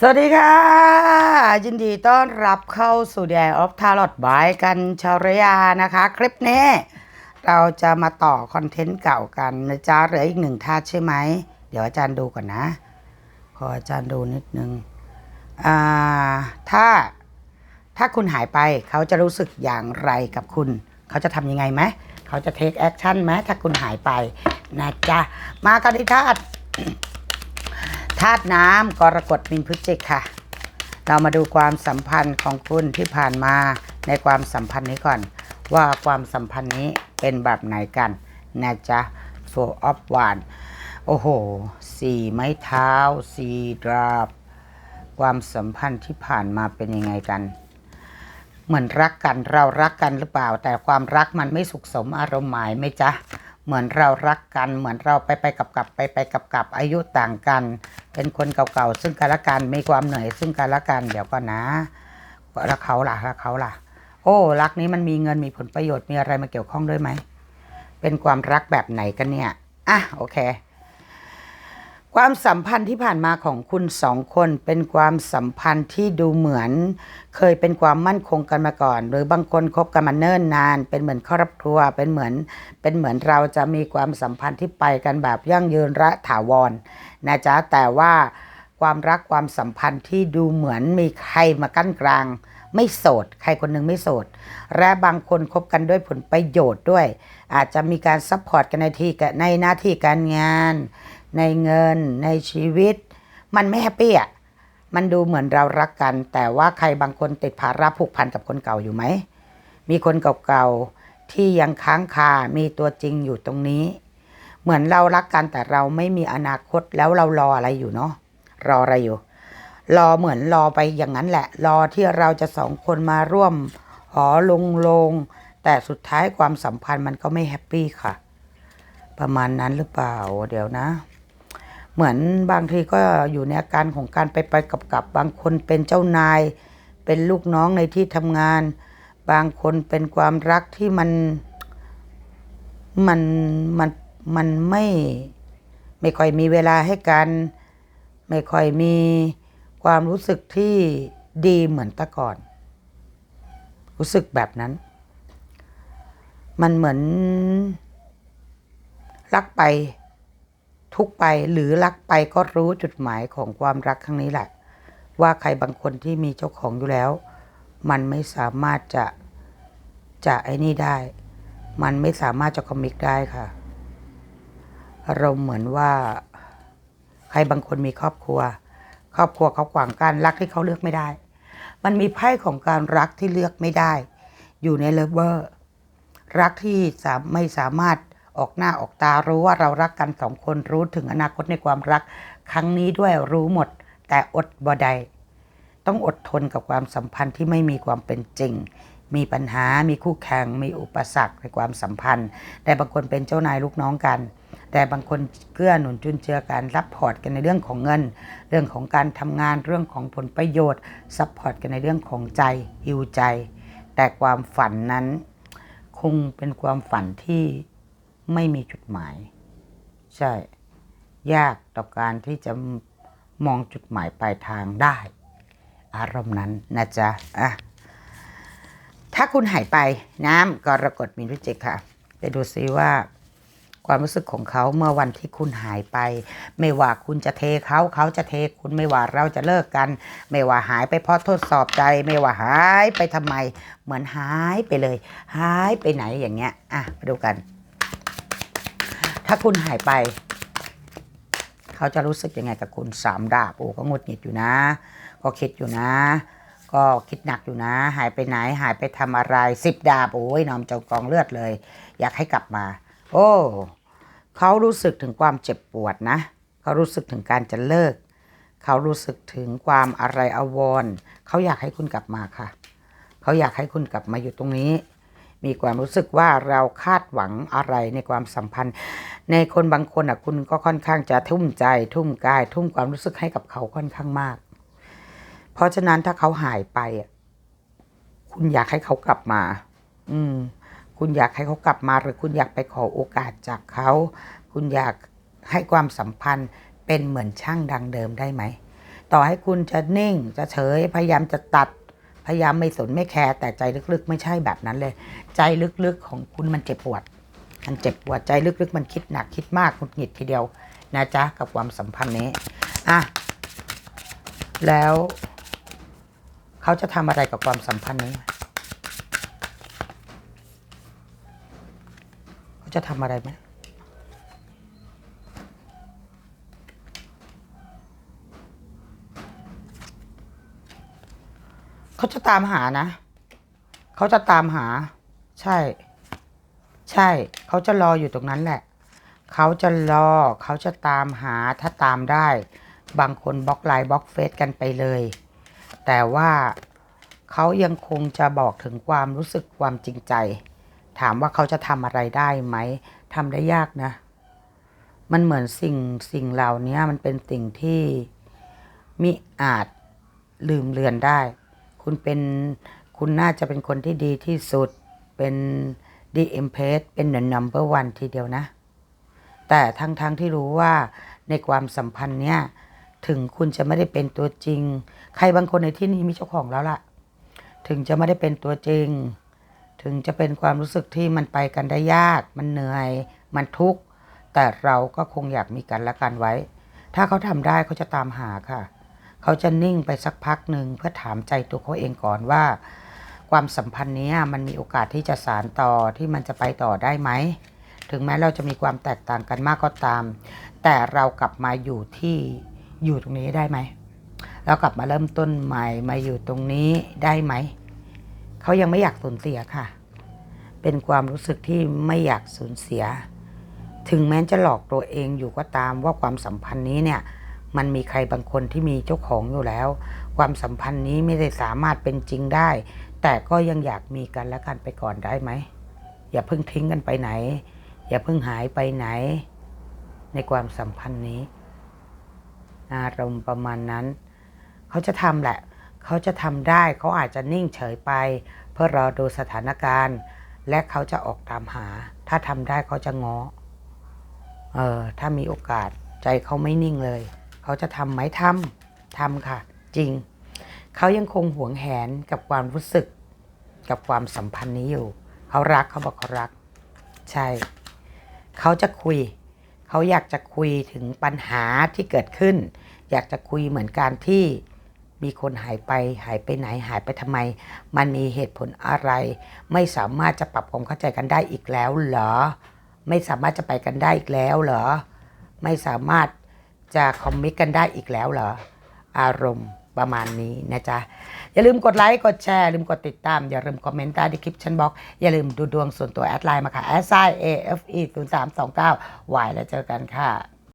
สวัสดีค่ะ ยินดีต้อนรับเข้าสู่ The Eye of Tarot by กันชารยานะคะ คลิปนี้ เราจะมาต่อคอนเทนต์เก่ากันนะจ๊ะเหลืออีกหนึ่งท่าใช่ไหม เดี๋ยวอาจารย์ดูก่อนนะ ขออาจารย์ดูนิดนึงอ่าถ้าถ้าคุณหายไปเขาจะรู้สึกอย่างไรกับคุณ เขาจะทำยังไงไหม เขาจะเทคแอคชั่นไหมถ้าคุณหายไปนะจ๊ะมากันที่ธาตุ ธาตุน้ำกรกฎมินพฤศจิกค่ะ เรามาดูความสัมพันธ์ของคุณที่ผ่านมาในความสัมพันธ์นี้ก่อน ว่าความสัมพันธ์นี้เป็นแบบไหนกันนะจ๊ะ four of one โอ้โหสี่ไม้เท้าสี่ดราบ ความสัมพันธ์ที่ผ่านมาเป็นยังไงกันเหมือนรักกันเรารักกันหรือเปล่า แต่ความรักมันไม่สุขสมอารมณ์หมายไหมจ๊ะเหมือนเรารักกัน เหมือนเราไปไปกับกับไปไปกับกับอายุต่างกัน เป็นคนเก่าๆซึ่งกันและกันมีความเหนื่อยซึ่งกันและกันเดี๋ยวก่อนนะแล้วเขาล่ะแล้วเขาล่ะ โอ้รักนี้มันมีเงินมีผลประโยชน์มีอะไรมาเกี่ยวข้องด้วยไหมเป็นความรักแบบไหนกันเนี่ยอะโอเค ความสัมพันธ์ที่ผ่านมาของคุณสองคนเป็นความสัมพันธ์ที่ดูเหมือน เคยเป็นความมั่นคงกันมาก่อน หรือบางคนคบกันมาเนิ่นนาน เป็นเหมือนครอบครัวเป็นเหมือน เป็นเหมือนเราจะมีความสัมพันธ์ที่ไปกันแบบยั่งยืนและถาวรนะจ๊ะแต่ว่าความรักความสัมพันธ์ที่ดูเหมือนมีใครมากั้นกลาง ไม่โสด ใครคนหนึ่งไม่โสด และบางคนคบกันด้วยผลประโยชน์ด้วย อาจจะมีการซัพพอร์ตกันในที่ในหน้าที่การงาน ในเงิน ในชีวิต มันไม่แฮปปี้อะมันดูเหมือนเรารักกัน แต่ว่าใครบางคนติดภาระผูกพันกับคนเก่าอยู่ไหม มีคนเก่าๆที่ยังค้างคา มีตัวจริงอยู่ตรงนี้ เหมือนเรารักกันแต่เราไม่มีอนาคตแล้วเรารออะไรอยู่เนาะ รออะไรอยู่ รอเหมือนรอไปอย่างนั้นแหละ รอที่เราจะสองคนมาร่วมหอลงลง แต่สุดท้ายความสัมพันธ์มันก็ไม่แฮปปี้ค่ะ ประมาณนั้นหรือเปล่า เดี๋ยวนะ เหมือนบางทีก็อยู่ในอาการของการไปไปกับกับบางคนเป็นเจ้านาย เป็นลูกน้องในที่ทำงาน บางคนเป็นความรักที่มันมันมันมันไม่ไม่ค่อยมีเวลาให้กัน ไม่ค่อยมีความรู้สึกที่ดีเหมือนแต่ก่อน รู้สึกแบบนั้น มันเหมือนรักไป ทุกไปหรือรักไปก็รู้จุดหมายของความรักครั้งนี้แหละ ว่าใครบางคนที่มีเจ้าของอยู่แล้ว มันไม่สามารถจะจะไอ้นี่ได้ มันไม่สามารถจะคอมิกได้ค่ะอารมณ์เหมือนว่า ใครบางคนมีครอบครัว ครอบครัวเขาขวางกันรักที่เขาเลือกไม่ได้ มันมีไพ่ของการรักที่เลือกไม่ได้ อยู่ในเลเวอร์รักที่ไม่สามารถ ออกหน้าออกตารู้ว่าเรารักกันสองคนรู้ถึงอนาคตในความรัก ครั้งนี้ด้วยรู้หมด แต่อดบ่ได้ต้องอดทนกับความสัมพันธ์ที่ไม่มีความเป็นจริง มีปัญหา มีคู่แข่ง มีอุปสรรคในความสัมพันธ์ แต่บางคนเป็นเจ้านายลูกน้องกัน แต่บางคนเกื้อหนุนจุนเจือกันรับพอร์ตกันในเรื่องของเงิน เรื่องของการทำงาน เรื่องของผลประโยชน์ ซัพพอร์ตกันในเรื่องของใจฮิวใจ แต่ความฝันนั้น คงเป็นความฝันที่ ไม่มีจุดหมาย ใช่ ยากต่อการที่จะมองจุดหมายปลายทางได้ อารมณ์นั้นนะจ๊ะอะถ้าคุณหายไปน้ำกรกฎมีนพิจิกค่ะไปดูซิว่าความรู้สึกของเขาเมื่อวันที่คุณหายไป ไม่ว่าคุณจะเทเขาเขาจะเทคุณไม่ว่าเราจะเลิกกัน ไม่ว่าหายไปเพราะทดสอบใจ ไม่ว่าหายไปทำไม เหมือนหายไปเลย หายไปไหนอย่างเงี้ยอะมาดูกัน ถ้าคุณหายไป เขาจะรู้สึกยังไงกับคุณสามดาบโอ้ก็งดหงิดอยู่นะ ก็คิดอยู่นะ ก็คิดหนักอยู่นะ หายไปไหนหายไปทำอะไรสิบดาบโอ้ยนอมจ้ากองเลือดเลย อยากให้กลับมา โอ้เขารู้สึกถึงความเจ็บปวดนะ เขารู้สึกถึงการจะเลิก เขารู้สึกถึงความอะไรอาวรเขาอยากให้คุณกลับมาค่ะ เขาอยากให้คุณกลับมาอยู่ตรงนี้ มีความรู้สึกว่าเราคาดหวังอะไรในความสัมพันธ์ ในคนบางคนอะคุณก็ค่อนข้างจะทุ่มใจ ทุ่มกาย ทุ่มความรู้สึกให้กับเขาค่อนข้างมาก เพราะฉะนั้นถ้าเขาหายไปอะคุณอยากให้เขากลับมา อืม คุณอยากให้เขากลับมา หรือคุณอยากไปขอโอกาสจากเขา คุณอยากให้ความสัมพันธ์เป็นเหมือนช่างดังเดิมได้ไหม ต่อให้คุณจะนิ่งจะเฉยพยายามจะตัด พยายามไม่สนไม่แคร์แต่ใจลึกๆ ไม่ใช่แบบนั้นเลย ใจลึกๆของคุณมันเจ็บปวด มันเจ็บปวดใจลึกๆ มันคิดหนักคิดมากหงุดหงิดทีเดียวนะจ๊ะกับความสัมพันธ์นี้อะแล้วเขาจะทำอะไรกับความสัมพันธ์นี้เขาจะทำอะไรไหม เขาจะตามหานะ เขาจะตามหา ใช่ ใช่ เขาจะรออยู่ตรงนั้นแหละ เขาจะรอ เขาจะตามหา ถ้าตามได้ บางคนบล็อกไลน์บล็อกเฟซกันไปเลย แต่ว่าเขายังคงจะบอกถึงความรู้สึกความจริงใจ ถามว่าเขาจะทำอะไรได้ไหมทำได้ยากนะ มันเหมือนสิ่งสิ่งเหล่านี้มันเป็นสิ่งที่มิอาจลืมเลือนได้ คุณเป็นคุณน่าจะเป็นคนที่ดีที่สุดเป็นดีเอ็มเพสเป็นหนึ่งนัมเบอร์วันทีเดียวนะ แต่ทั้งๆทที่รู้ว่าในความสัมพันธ์เนี้ยถึงคุณจะไม่ได้เป็นตัวจริง ใครบางคนในที่นี้มีเจ้าของแล้วล่ะ ถึงจะไม่ได้เป็นตัวจริง ถึงจะเป็นความรู้สึกที่มันไปกันได้ยาก มันเหนื่อย มันทุกข์ แต่เราก็คงอยากมีกันและกันไว้ ถ้าเขาทำได้เขาจะตามหาค่ะ เขาจะนิ่งไปสักพักหนึ่งเพื่อถามใจตัวเขาเองก่อนว่า ความสัมพันธ์นี้มันมีโอกาสที่จะสานต่อที่มันจะไปต่อได้ไหม ถึงแม้เราจะมีความแตกต่างกันมากก็ตาม แต่เรากลับมาอยู่ที่อยู่ตรงนี้ได้ไหมเรากลับมาเริ่มต้นใหม่มาอยู่ตรงนี้ได้ไหม เขายังไม่อยากสูญเสียค่ะ เป็นความรู้สึกที่ไม่อยากสูญเสีย ถึงแม้จะหลอกตัวเองอยู่ก็ตามว่าความสัมพันธ์นี้เนี่ย มันมีใครบางคนที่มีเจ้าของอยู่แล้ว ความสัมพันธ์นี้ไม่ได้สามารถเป็นจริงได้ แต่ก็ยังอยากมีกันและกันไปก่อนได้ไหม อย่าเพิ่งทิ้งกันไปไหน อย่าเพิ่งหายไปไหน ในความสัมพันธ์นี้ อารมณ์ประมาณนั้น เขาจะทำแหละ เขาจะทำได้เขาอาจจะนิ่งเฉยไป เพื่อรอดูสถานการณ์ และเขาจะออกตามหา ถ้าทำได้เขาจะง้อเออถ้ามีโอกาสใจเขาไม่นิ่งเลย เขาจะทำไหมทำทำค่ะ จริง เขายังคงหวงแหนกับความรู้สึก กับความสัมพันธ์นี้อยู่ เขารักเขาบอกเขารัก ใช่ เขาจะคุย เขาอยากจะคุยถึงปัญหาที่เกิดขึ้น อยากจะคุยเหมือนการที่มีคนหายไปหายไปไหนหายไปทำไม มันมีเหตุผลอะไร ไม่สามารถจะปรับความเข้าใจกันได้อีกแล้วเหรอ ไม่สามารถจะไปกันได้อีกแล้วเหรอ ไม่สามารถ จะคอมมิตกันได้อีกแล้วเหรอ อารมณ์ประมาณนี้นะจ๊ะ อย่าลืมกดไลค์ กดแชร์ ลืมกดติดตาม อย่าลืมคอมเมนต์ใต้คลิปชันบล็อก อย่าลืมดูดวงส่วนตัวแอดไลน์มาค่ะ s i a f e 0 3 2 9 y แล้วเจอกันค่ะ